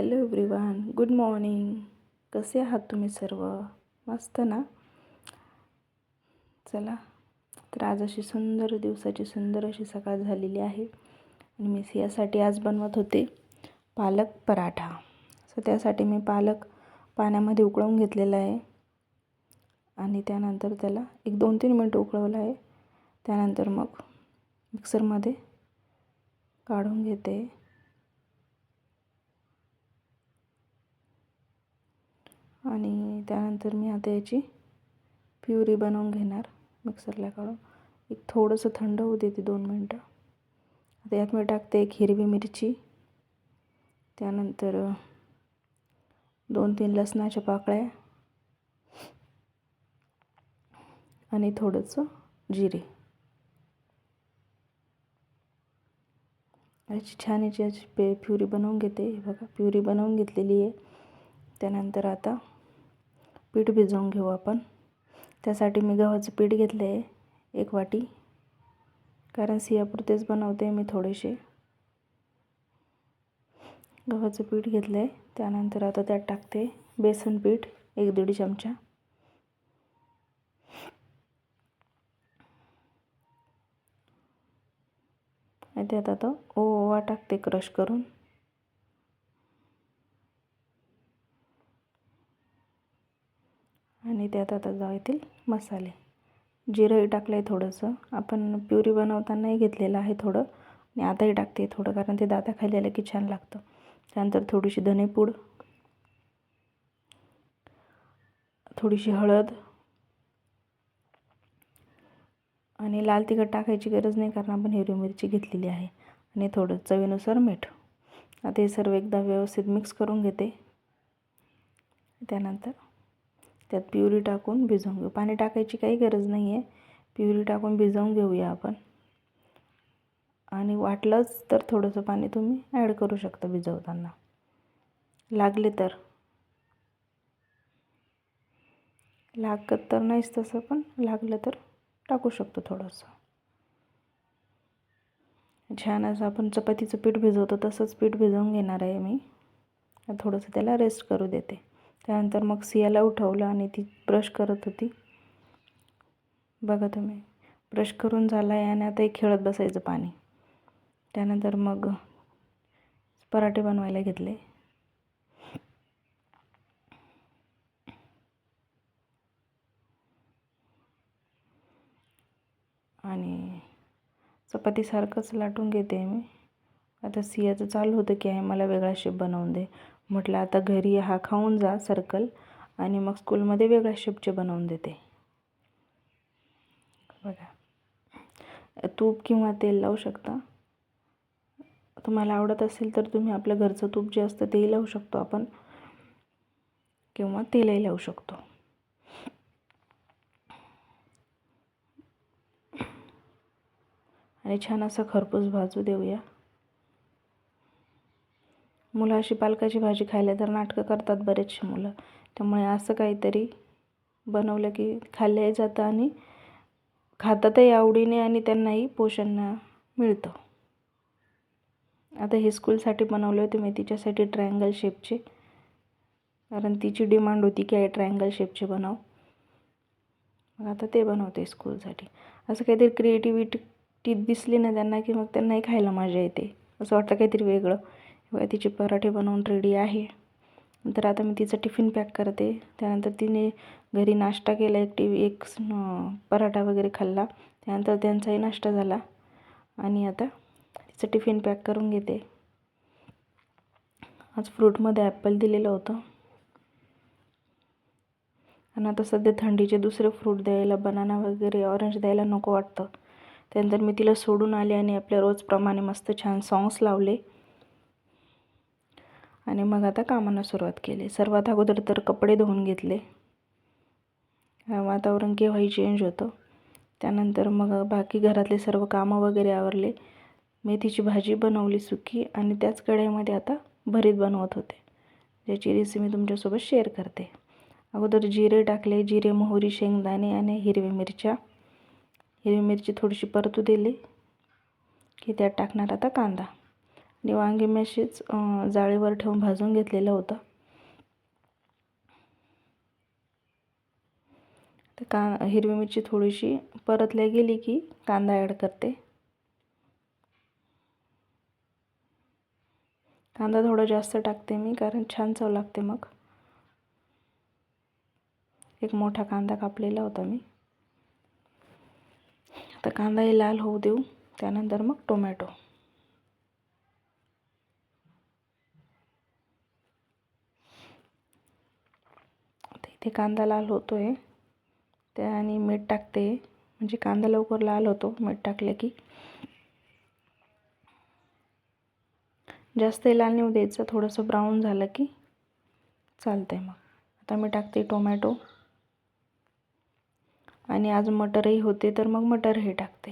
Hello everyone good morning. कसे आहात तुम्ही सर्व? मस्त ना? चला. तर आज अशी सुंदर दिवसाची सुंदर अशी सकाळ झालेली आहे. आणि मी यासाठी आज बनवत होते पालक पराठा. सो त्यासाठी मी पालक पाण्यामध्ये उकळवून घेतलेला आहे. आणि त्यानंतर त्याला एक दोन तीन मिनटं उकळवलं आहे. त्यानंतर मग मिक्सरमध्ये काढून घेते. आणि त्यानंतर मी आता याची प्युरी बनवून घेणार मिक्सरला काढून एक थोडंसं थंड होऊ देते दोन मिनटं. आता यात मी टाकते एक हिरवी मिरची. त्यानंतर दोन तीन लसणाच्या पाकळ्या. आणि थोडंसं जिरे. याची छान याची याची पे प्युरी बनवून घेते. बघा प्युरी बनवून घेतलेली आहे. त्यानंतर आता पीठ भिजवून घेऊ आपण. त्यासाठी मी गव्हाचं पीठ घेतलं आहे एक वाटी. कारण सियापुरतेच बनवते मी थोडेसे. गव्हाचं पीठ घेतलं आहे. त्यानंतर आता त्यात टाकते बेसन पीठ एक दीड चमचा. त्यात आता ओवा टाकते क्रश करून आणि त्यात आता येतील मसाले. जिरंही टाकलं आहे थोडंसं. आपण प्युरी बनवतानाही घेतलेलं आहे थोडं. आणि आताही टाकते थोडं कारण ते दाताखाली आलं की छान लागतं. त्यानंतर थोडीशी धनेपूड. थोडीशी हळद. आणि लाल तिखट टाकायची गरज नाही कारण आपण हिरवी मिरची घेतलेली आहे. आणि थोडं चवीनुसार मीठ. आता हे सर्व एकदा व्यवस्थित मिक्स करून घेते. त्यानंतर त्यात प्युरी टाकून भिजवून घेऊ. पाणी टाकायची काही गरज नाही आहे प्युरी टाकून भिजवून घेऊया आपण. आणि वाटलंच तर थोडंसं पाणी तुम्ही ॲड करू शकता भिजवताना. लागले तर. लागत तर नाहीच तसं पण लागलं तर टाकू शकतो थोडंसं. छान असं आपण चपातीचं पीठ भिजवतो तसंच पीठ भिजवून घेणार आहे मी. थोडंसं त्याला रेस्ट करू देते. त्यानंतर मग सियाला उठवलं आणि ती ब्रश करत होती. बघा तुम्ही ब्रश करून झाला आहे आणि आता खेळत बसायचं पाणी. त्यानंतर मग पराठे बनवायला घेतले. आणि चपातीसारखंच लाटून घेते मी. आता सियाचं चालू होतं की आहे मला वेगळा शेप बनवून दे. म्हटलं आता घरी हा खाऊन जा सर्कल आणि मग स्कूलमध्ये वेगळ्या शेपचे बनवून देते. बघा. तूप किंवा तेल लावू शकता. तुम्हाला आवडत असेल तर तुम्ही आपलं घरचं तूप जे असतं तेही लावू शकतो आपण. किंवा तेलही लावू शकतो. आणि छान असं खरपूस भाजू देऊया. मुलं अशी पालकाची भाजी खायला तर नाटकं करतात बरेचसे मुलं. त्यामुळे असं काहीतरी बनवलं की खाल्लंही जातं आणि खातातही आवडीने आणि त्यांनाही पोषण मिळतं. आता हे स्कूलसाठी बनवले होते मी तिच्यासाठी ट्रायंगल शेपचे. कारण तिची डिमांड होती की आहे ट्रायंगल शेपचे बनव. मग आता ते बनवते स्कूलसाठी. असं काहीतरी क्रिएटिव्हिटी दिसली ना त्यांना की मग त्यांनाही खायला मजा येते. असं वाटतं काहीतरी वेगळं. तिचे पराठे बनवून रेडी आहे. नंतर आता मी तिचं टिफिन पॅक करते. त्यानंतर तिने घरी नाश्ता केला एक टी एक पराठा वगैरे खाल्ला. त्यानंतर त्यांचाही नाश्ता झाला. आणि आता तिचं टिफिन पॅक करून घेते. आज फ्रूटमध्ये ॲपल दिलेलं होतं. आणि आता सध्या थंडीचे दुसरे फ्रूट द्यायला बनाना वगैरे ऑरेंज द्यायला नको वाटतं. त्यानंतर मी तिला सोडून आले आणि आपल्या रोजप्रमाणे मस्त छान सॉंग्स लावले. आणि मग आता कामांना सुरुवात केली. सर्वात अगोदर तर कपडे धुवून घेतले. वातावरण केव्हाही चेंज होतं. त्यानंतर मग बाकी घरातले सर्व कामं वगैरे आवरले. मेथीची भाजी बनवली सुकी आणि त्याच कढईमध्ये आता भरीत बनवत होते. ज्याची रेसिपी मी तुमच्यासोबत शेअर करते. अगोदर जिरे टाकले. जिरे मोहरी शेंगदाणे आणि हिरवी मिरच्या. हिरवी मिरची थोडीशी परतू दिली की त्यात टाकणार आता कांदा. आणि वांगे मी अशीच जाळीवर ठेवून भाजून घेतलेलं होतं. तर का हिरवी मिरची थोडीशी परतल्या गेली की कांदा ॲड करते. कांदा थोडा जास्त टाकते मी कारण छान चव लागते मग. एक मोठा कांदा कापलेला होता मी. आता कांदाही लाल होऊ देऊ त्यानंतर मग टोमॅटो आता इथे कांदा लाल होतो आहे त्या आणि मीठ टाकते. म्हणजे कांदा लवकर लाल होतो मीठ टाकलं की. जास्त लाल नाही द्यायचं थोडंसं ब्राऊन झालं की चालतं आहे मग. आता मी टाकते टोमॅटो. आणि आज मटरही होते तर मग मटरही टाकते.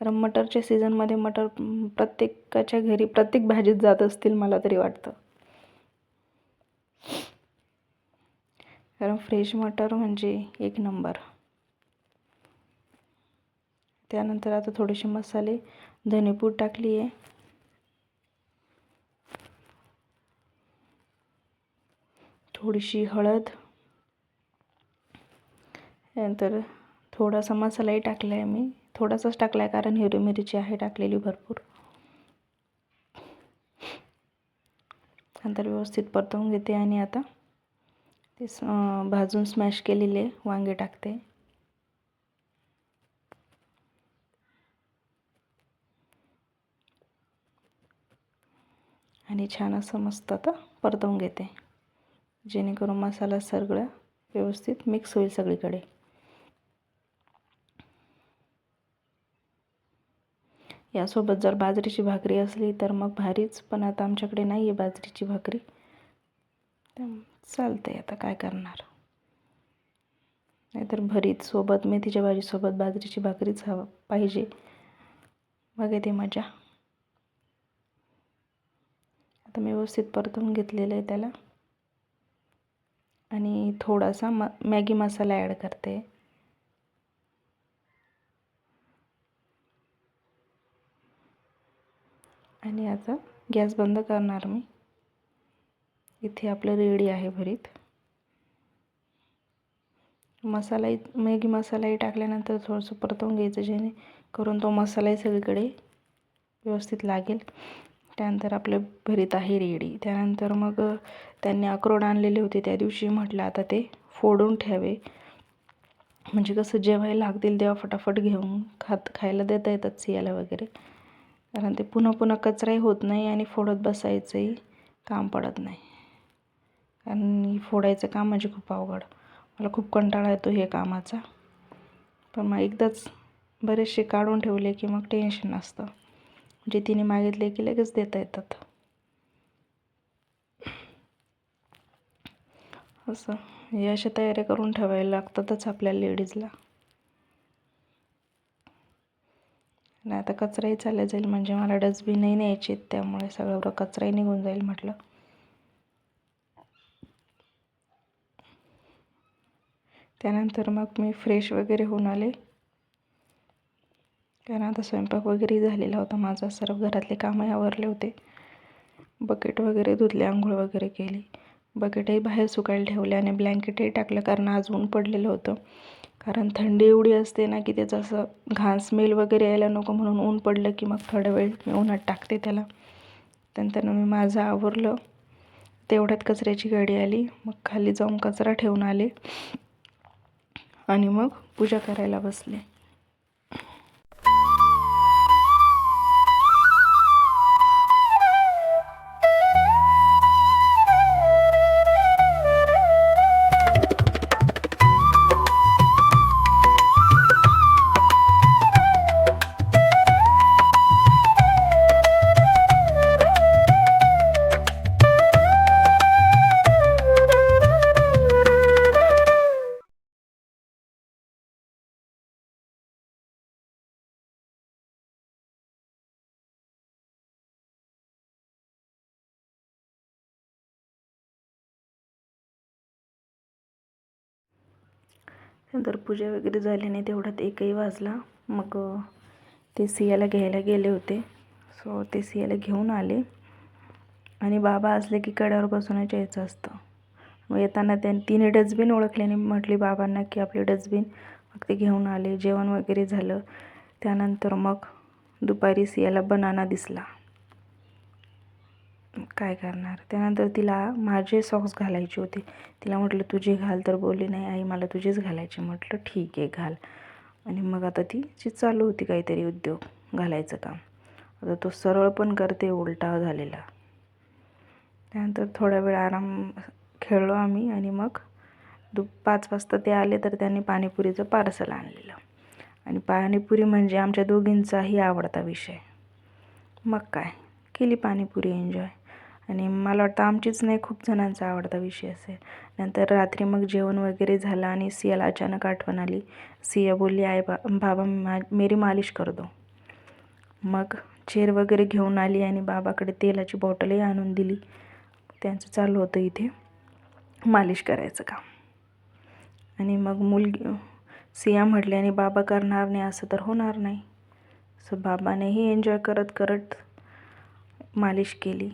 कारण मटरच्या सीझनमध्ये मटर प्रत्येकाच्या घरी प्रत्येक भाजीत जात असतील मला तरी वाटतं. कारण फ्रेश मटर म्हणजे एक नंबर. त्यानंतर आता थोडेसे मसाले धनेपूड टाकली आहे. थोडीशी हळद. नंतर थोडासा मसालाही टाकला आहे मी थोडासाच टाकला आहे कारण हिरवी मिरची आहे टाकलेली भरपूर. नंतर व्यवस्थित परतवून घेते आणि आता ते भाजून स्मॅश केलेले वांगे टाकते. आणि छान असं मस्त आता परतवून घेते. जेणेकरून मसाला सगळं व्यवस्थित मिक्स होईल सगळीकडे. यासोबत जर बाजरीची भाकरी असली तर मग भारीच पण आता आमच्याकडे नाही आहे बाजरीची भाकरी. चालतं आहे आता काय करणार? नाहीतर भरीत सोबत मेथीच्या भाजीसोबत बाजरीची भाकरीच हवं पाहिजे. मग येते मजा. आता मी व्यवस्थित परतून घेतलेलं आहे त्याला. आणि थोडासा म मॅगी मसाला ॲड करते. आणि आता गॅस बंद करणार मी. इथे आपलं रेडी आहे भरीत. मसालाही मॅगी मसालाही टाकल्यानंतर थोडंसं परतवून घ्यायचं जेणेकरून तो मसालाही सगळीकडे व्यवस्थित लागेल. त्यानंतर आपलं भरीत आहे रेडी. त्यानंतर मग त्यांनी अक्रोड आणलेले होते त्या दिवशी म्हटलं आता ते फोडून ठेवे म्हणजे कसं जेव्हाही लागतील तेव्हा फटाफट घेऊन खात खायला देता येतात सियाला वगैरे. कारण ते पुन्हा पुन्हा कचराही होत नाही आणि फोडत बसायचंही काम पडत नाही. कारण ही फोडायचं काम म्हणजे खूप अवघड. मला खूप कंटाळा येतो हे कामाचा. पण मग एकदाच बरेचसे काढून ठेवले की मग टेन्शन नसतं. म्हणजे तिने मागितले की लगेच देता येतात. असं. हे अशा तयाऱ्या करून ठेवायला लागतातच आपल्या लेडीजला. आणि आता कचराही चालला जाईल म्हणजे मला डस्टबिनही न्यायचे त्यामुळे सगळं कचराही निघून जाईल म्हटलं. त्यानंतर मग मी फ्रेश वगैरे होऊन आले. कारण आता स्वयंपाक वगैरे झालेला होता. माझा सर्व घरातले कामही आवरले होते. बकेट वगैरे धुतले आंघोळ वगैरे केली. बकेटही बाहेर सुकायला ठेवले आणि ब्लँकेटही टाकलं कारण आज ऊन पडलेलं होतं. कारण थंडी एवढी असते ना की त्याचं असं घाण स्मेल वगैरे यायला नको म्हणून ऊन पडलं की मग थोडा वेळ मी उन्हात टाकते त्याला. त्यानंतर मी माझं आवरलं. तेवढ्यात कचऱ्याची गाडी आली. मग खाली जाऊन कचरा ठेवून आले. आणि मग पूजा करायला बसले. नंतर पूजा वगैरे झाली नाही तेवढ्यात एकही वाजला. मग ते सियाला घ्यायला गेले होते. सो ते सियाला घेऊन आले. आणि बाबा असले की कड्यावर बसूनच यायचं असतं. मग येताना त्यां तिने डस्टबिन ओळखल्याने म्हटली बाबांना की आपले डस्टबिन मग ते घेऊन आले. जेवण वगैरे झालं. त्यानंतर मग दुपारी सियाला बनाना दिसला. काय करणार? त्यानंतर तिला माझे सॉक्स घालायचे होते. तिला म्हटलं तुझे घाल. तर बोलली नाही आई मला तुझेच घालायचे. म्हटलं ठीक आहे घाल. आणि मग आता तिची चालू होती काहीतरी उद्योग घालायचं काम. आता तो सरळ पण करते उलटा झालेला. त्यानंतर थोडा वेळ आराम खेळलो आम्ही आणि मग दु पाच वाजता ते आले तर त्यांनी पाणीपुरीचं पार्सल आणलेलं. आणि पाणीपुरी म्हणजे आमच्या दोघींचाही आवडता विषय. मग काय? केली पाणीपुरी एन्जॉय आणि मला वाटतं आमचीच नाही खूप जणांचा आवडता विषय असेल. नंतर रात्री मग जेवण वगैरे झालं आणि सियाला अचानक आठवण आली. सिया बोलली आई बा बाबा मा मेरी मालिश कर दो. मग चेअर वगैरे घेऊन आली आणि बाबाकडे तेलाची बॉटलही आणून दिली. त्यांचं चालू होतं इथे. मालिश करायचं काम. आणि मग मुलगी सिया म्हटली आणि बाबा करणार नाही असं तर होणार नाही. सो बाबानेही एन्जॉय करत करत मालिश केली.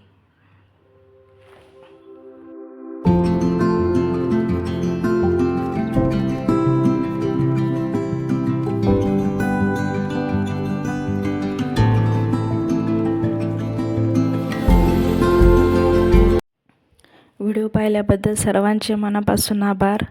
पाहिल्याबद्दल सर्वांचे मनापासून आभार.